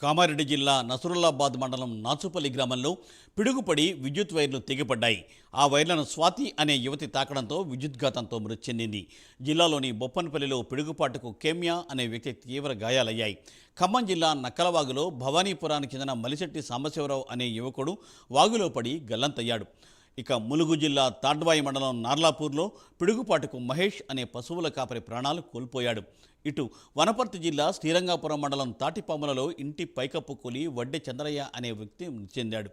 కామారెడ్డి జిల్లా నసరుల్లాబాద్ మండలం నాచుపల్లి గ్రామంలో పిడుగుపడి విద్యుత్ వైర్లు తెగిపడ్డాయి. ఆ వైర్లను స్వాతి అనే యువతి తాకడంతో విద్యుద్ఘాతంతో మృతి చెందింది. జిల్లాలోని బొప్పనపల్లిలో పిడుగుపాటుకు కేమ్యా అనే వ్యక్తి తీవ్ర గాయాలయ్యాయి. ఖమ్మం జిల్లా నక్కలవాగులో భవానీపురానికి చెందిన మలిశెట్టి సాంబశివరావు అనే యువకుడు వాగులో పడి గల్లంతయ్యాడు. ఇక ములుగు జిల్లా తాడ్వాయి మండలం నార్లాపూర్లో పిడుగుపాటుకు మహేష్ అనే పశువుల కాపరి ప్రాణాలు కోల్పోయాడు. ఇటు వనపర్తి జిల్లా శ్రీరంగాపురం మండలం తాటిపాములలో ఇంటి పైకప్పు కూలి వడ్డె చంద్రయ్య అనే వ్యక్తి మృతి చెందాడు.